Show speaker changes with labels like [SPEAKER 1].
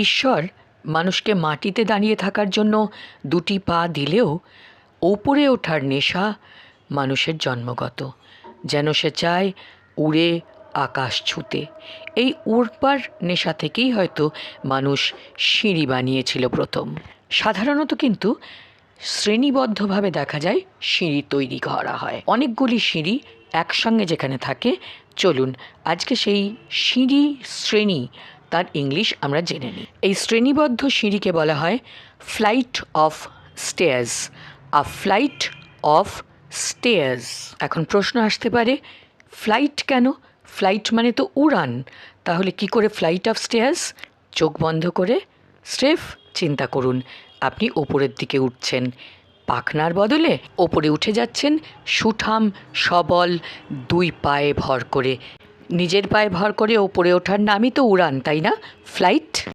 [SPEAKER 1] ঈশ্বর মানুষকে মাটিতে দাঁড়িয়ে থাকার জন্য দুটি পা দিলেও ওপরে ওঠার নেশা মানুষের জন্মগত। যেন সে চায় উড়ে আকাশ ছুঁতে। এই উড়বার নেশা থেকেই হয়তো মানুষ সিঁড়ি বানিয়েছিল প্রথম। সাধারণত কিন্তু শ্রেণীবদ্ধভাবে দেখা যায় সিঁড়ি তৈরি করা হয়। অনেকগুলি সিঁড়ি একসঙ্গে যেখানে থাকে। চলুন, আজকে সেই সিঁড়ি শ্রেণি তার ইংলিশ আমরা জেনে নিই। এই শ্রেণীবদ্ধ সিঁড়িকে বলা হয় flight of stairs a flight of stairs এখন প্রশ্ন আসতে পারে ফ্লাইট কেন? ফ্লাইট মানে তো উড়ান। তাহলে কি করে ফ্লাইট অফ স্টেয়ার্স চোখ বন্ধ করে স্রেফ চিন্তা করুন, আপনি ওপরের দিকে উঠছেন। পাখনার বদলে ওপরে উঠে যাচ্ছেন সুঠাম সবল দুই পায়ে ভর করে। নিজের পায়ে ভর করে ওপরে ওঠার নামই তো উড়ান তাই না? ফ্লাইট